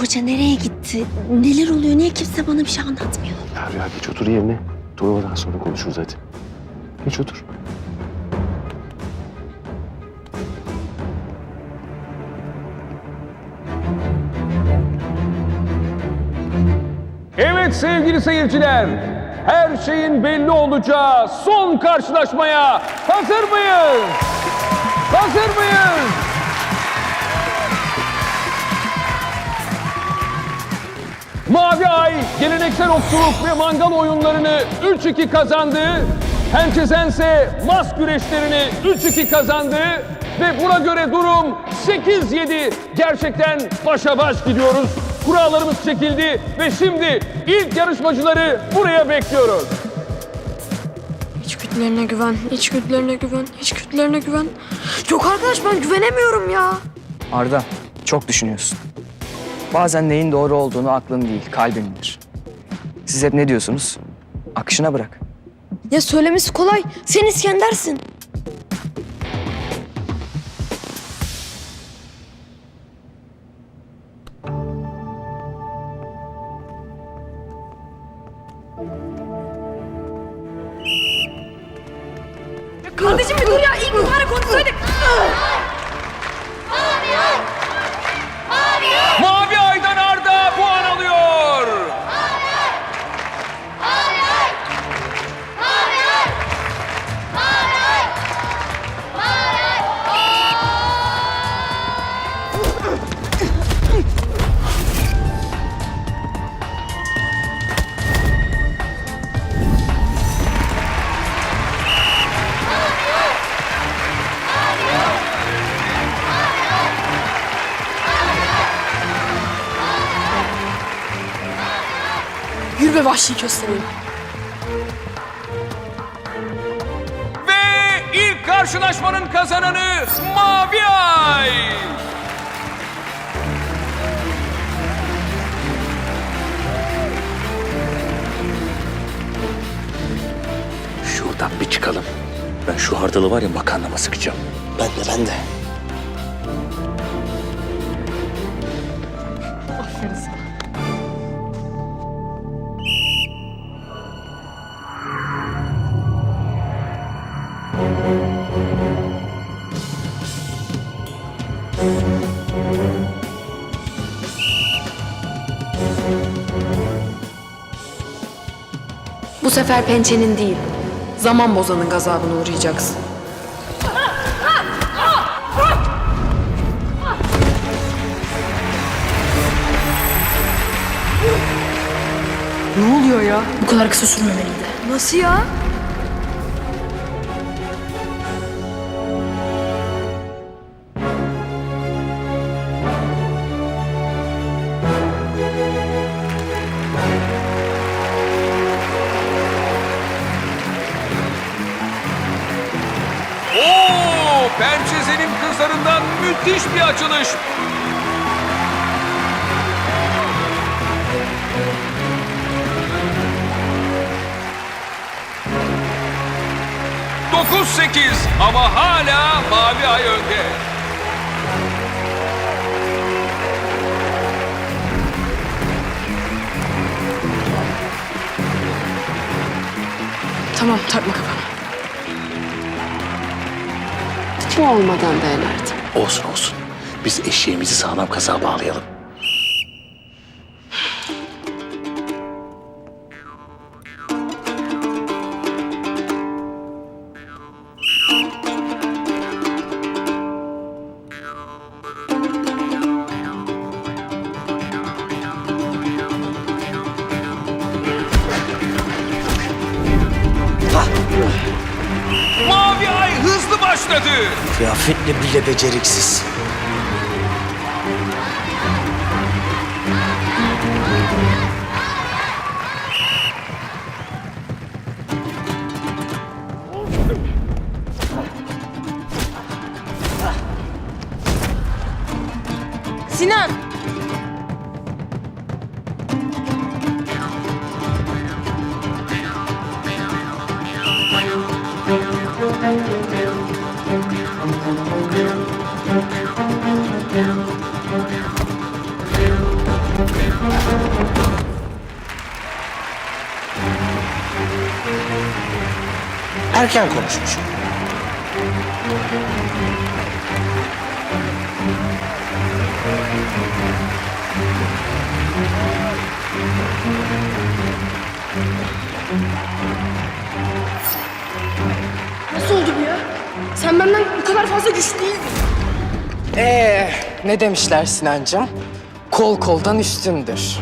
Ayça nereye gitti? Neler oluyor? Niye kimse bana bir şey anlatmıyor? Ya Rüya geç otur yerine. Turnuvadan sonra konuşuruz hadi. Geç otur. Evet sevgili seyirciler, her şeyin belli olacağı son karşılaşmaya hazır mıyız? Hazır mıyız? Mavi Ay geleneksel okçuluk ve mangal oyunlarını 3-2 kazandı. Pençezen ise mas güreşlerini 3-2 kazandı. Ve buna göre durum 8-7. Gerçekten başa baş gidiyoruz. Kurallarımız çekildi ve şimdi ilk yarışmacıları buraya bekliyoruz. İçgüdülerine güven, içgüdülerine güven, içgüdülerine güven. Yok arkadaş ben güvenemiyorum ya. Arda, çok düşünüyorsun. Bazen neyin doğru olduğunu aklın değil, kalbin bilir. Siz hep ne diyorsunuz? Akışına bırak. Ya söylemesi kolay. Sen İskender'sin. Kardeşim bir dur ya. İlk numara konuşsaydık. Mavi Yürü be vahşi köstebeğim. Ve ilk karşılaşmanın kazananı Mavi Ay. Şuradan bir çıkalım. Ben şu hardalı var ya makarnama sıkacağım. Ben de, ben de. Bu sefer pençenin değil, zaman bozanın gazabına uğrayacaksın. Ne oluyor ya? Bu kadar kısa sürmemeliydi. Nasıl ya? Kızlarından müthiş bir açılış. Dokuz sekiz ama hala Mavi Ay önde. Tamam takma kafana. Bu olmadan dayanardım. Olsun olsun. Biz eşeğimizi sağlam kaza bağlayalım. Başladı. Kıyafetle bile beceriksiz. Sinan! Erken konuşmuş. Sen benden bu kadar fazla güçlü değildin. Ee, ne demişler Sinancığım? Kol koldan üstündür.